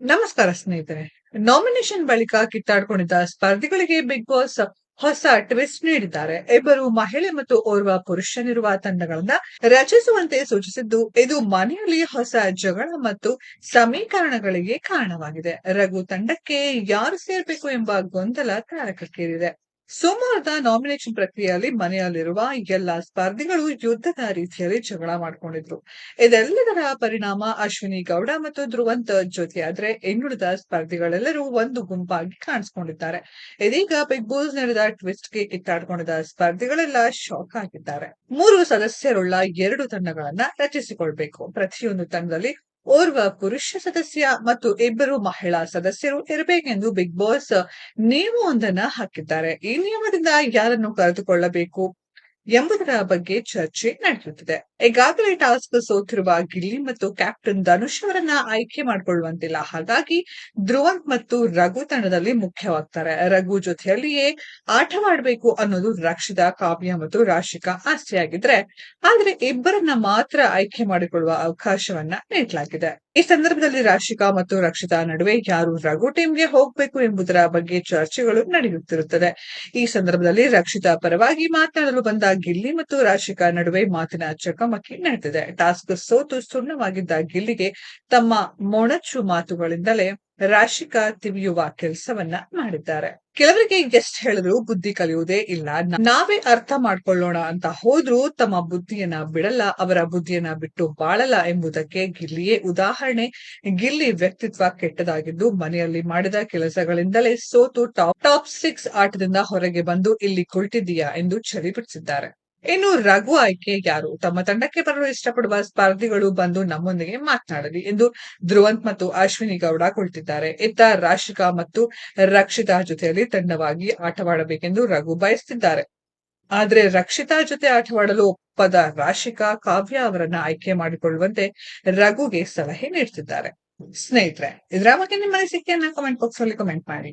ನಮಸ್ಕಾರ ಸ್ನೇಹಿತರೆ. ನಾಮಿನೇಷನ್ ಬಳಿಕ ಕಿತ್ತಾಡ್ಕೊಂಡಿದ್ದ ಸ್ಪರ್ಧಿಗಳಿಗೆ ಬಿಗ್ ಬಾಸ್ ಹೊಸ ಟ್ವಿಸ್ಟ್ ನೀಡಿದ್ದಾರೆ. ಇಬ್ಬರು ಮಹಿಳೆ ಮತ್ತು ಓರ್ವ ಪುರುಷನಿರುವ ತಂಡಗಳನ್ನ ರಚಿಸುವಂತೆ ಸೂಚಿಸಿದ್ದು, ಇದು ಮನೆಯಲ್ಲಿ ಹೊಸ ಜಗಳ ಮತ್ತು ಸಮೀಕರಣಗಳಿಗೆ ಕಾರಣವಾಗಿದೆ. ರಘು ತಂಡಕ್ಕೆ ಯಾರು ಸೇರ್ಬೇಕು ಎಂಬ ಗೊಂದಲ ತಾರಕಕ್ಕೇರಿದೆ. ಸೋಮವಾರದ ನಾಮಿನೇಷನ್ ಪ್ರಕ್ರಿಯೆಯಲ್ಲಿ ಮನೆಯಲ್ಲಿರುವ ಎಲ್ಲಾ ಸ್ಪರ್ಧಿಗಳು ಯುದ್ಧದ ರೀತಿಯಲ್ಲಿ ಜಗಳ ಮಾಡಿಕೊಂಡಿದ್ರು. ಇದೆಲ್ಲದರ ಪರಿಣಾಮ ಅಶ್ವಿನಿ ಗೌಡ ಮತ್ತು ಧ್ರುವಂತ್ ಜೊತೆಯಾದ್ರೆ ಇನ್ನುಳಿದ ಸ್ಪರ್ಧಿಗಳೆಲ್ಲರೂ ಒಂದು ಗುಂಪಾಗಿ ಕಾಣಿಸ್ಕೊಂಡಿದ್ದಾರೆ. ಇದೀಗ ಬಿಗ್ ಬಾಸ್ ನಡೆದ ಟ್ವಿಸ್ಟ್ಗೆ ಕಿತ್ತಾಡ್ಕೊಂಡಿದ್ದ ಸ್ಪರ್ಧಿಗಳೆಲ್ಲ ಶಾಕ್ ಆಗಿದ್ದಾರೆ. ಮೂರು ಸದಸ್ಯರುಳ್ಳ ಎರಡು ತಂಡಗಳನ್ನ ರಚಿಸಿಕೊಳ್ಬೇಕು. ಪ್ರತಿಯೊಂದು ತಂಡದಲ್ಲಿ ಓರ್ವ ಪುರುಷ ಸದಸ್ಯ ಮತ್ತು ಇಬ್ಬರು ಮಹಿಳಾ ಸದಸ್ಯರು ಇರಬೇಕೆಂದು ಬಿಗ್ ಬಾಸ್ ನಿಯಮವೊಂದನ್ನ ಹಾಕಿದ್ದಾರೆ. ಈ ನಿಯಮದಿಂದ ಯಾರನ್ನು ಕರೆದುಕೊಳ್ಳಬೇಕು ಎಂಬುದರ ಬಗ್ಗೆ ಚರ್ಚೆ ನಡೆಯುತ್ತಿದೆ. ಈಗಾಗಲೇ ಟಾಸ್ಕ್ ಸೋತಿರುವ ಗಿಲ್ಲಿ ಮತ್ತು ಕ್ಯಾಪ್ಟನ್ ಧನುಷ್ ಅವರನ್ನ ಆಯ್ಕೆ ಮಾಡಿಕೊಳ್ಳುವಂತಿಲ್ಲ. ಹಾಗಾಗಿ ಧ್ರುವಂತ್ ಮತ್ತು ರಘು ತಂಡದಲ್ಲಿ ಮುಖ್ಯವಾಗ್ತಾರೆ. ರಘು ಜೊತೆಯಲ್ಲಿಯೇ ಆಟವಾಡಬೇಕು ಅನ್ನೋದು ರಕ್ಷಿತಾ, ಕಾವ್ಯ ಮತ್ತು ರಾಶಿಕಾ ಆಸ್ತಿಯಾಗಿದ್ರೆ ಆದ್ರೆ ಇಬ್ಬರನ್ನ ಮಾತ್ರ ಆಯ್ಕೆ ಮಾಡಿಕೊಳ್ಳುವ ಅವಕಾಶವನ್ನ ನೀಡಲಾಗಿದೆ. ಈ ಸಂದರ್ಭದಲ್ಲಿ ರಾಶಿಕಾ ಮತ್ತು ರಕ್ಷಿತಾ ನಡುವೆ ಯಾರು ರಘು ಟೀಮ್ಗೆ ಹೋಗ್ಬೇಕು ಎಂಬುದರ ಬಗ್ಗೆ ಚರ್ಚೆಗಳು ನಡೆಯುತ್ತಿರುತ್ತದೆ. ಈ ಸಂದರ್ಭದಲ್ಲಿ ರಕ್ಷಿತಾ ಪರವಾಗಿ ಮಾತನಾಡಲು ಬಂದ ಗಿಲ್ಲಿ ಮತ್ತು ರಾಶಿಕಾ ನಡುವೆ ಮಾತಿನ ಚಕಮಕಿ ನಡೆದಿದೆ ಟಾಸ್ಕ್ ಸೋತು ಸುಣ್ಣವಾಗಿದ್ದ ಗಿಲ್ಲಿಗೆ ತಮ್ಮ ಮೊಣಚು ಮಾತುಗಳಿಂದಲೇ ರಾಶಿಕಾ ತಿವಿಯುವ ಕೆಲಸವನ್ನ ಮಾಡಿದ್ದಾರೆ. ಕೆಲವರಿಗೆ ಎಷ್ಟ್ ಹೇಳಿದ್ರು ಬುದ್ಧಿ ಕಲಿಯುವುದೇ ಇಲ್ಲ. ನಾವೇ ಅರ್ಥ ಮಾಡ್ಕೊಳ್ಳೋಣ ಅಂತ ಹೋದ್ರೂ ತಮ್ಮ ಬುದ್ಧಿಯನ್ನ ಬಿಡಲ್ಲ, ಅವರ ಬುದ್ಧಿಯನ್ನ ಬಿಟ್ಟು ಬಾಳಲ್ಲ ಎಂಬುದಕ್ಕೆ ಗಿಲ್ಲಿಯೇ ಉದಾಹರಣೆ. ಗಿಲ್ಲಿ ವ್ಯಕ್ತಿತ್ವ ಕೆಟ್ಟದಾಗಿದ್ದು ಮನೆಯಲ್ಲಿ ಮಾಡಿದ ಕೆಲಸಗಳಿಂದಲೇ ಸೋತು ಟಾಪ್ ಟಾಪ್ ಸಿಕ್ಸ್ ಆಟದಿಂದ ಹೊರಗೆ ಬಂದು ಇಲ್ಲಿ ಕುಳಿತಿದ್ದೀಯಾ ಎಂದು ಚಳಿ ಬಿಡಿಸಿದ್ದಾರೆ ಇನ್ನು ರಘು ಆಯ್ಕೆ ಯಾರು? ತಮ್ಮ ತಂಡಕ್ಕೆ ಬರಲು ಇಷ್ಟಪಡುವ ಸ್ಪರ್ಧಿಗಳು ಬಂದು ನಮ್ಮೊಂದಿಗೆ ಮಾತನಾಡಲಿ ಎಂದು ಧ್ರುವಂತ್ ಮತ್ತು ಅಶ್ವಿನಿ ಗೌಡ ಕುಳಿತಿದ್ದಾರೆ. ಇತ್ತ ರಾಶಿಕಾ ಮತ್ತು ರಕ್ಷಿತಾ ಜೊತೆಯಲ್ಲಿ ತಂಡವಾಗಿ ಆಟವಾಡಬೇಕೆಂದು ರಘು ಬಯಸುತ್ತಿದ್ದಾರೆ ಆದ್ರೆ ರಕ್ಷಿತಾ ಜೊತೆ ಆಟವಾಡಲು ಒಪ್ಪದ ರಾಶಿಕಾ ಕಾವ್ಯ ಅವರನ್ನ ಆಯ್ಕೆ ಮಾಡಿಕೊಳ್ಳುವಂತೆ ರಘುಗೆ ಸಲಹೆ ನೀಡುತ್ತಿದ್ದಾರೆ ಸ್ನೇಹಿತರೆ ಇದರ ಬಗ್ಗೆ ನಿಮ್ಮ ಅನಿಸಿಕೆಯನ್ನ ಕಮೆಂಟ್ ಬಾಕ್ಸ್ ಅಲ್ಲಿ ಕಮೆಂಟ್ ಮಾಡಿ.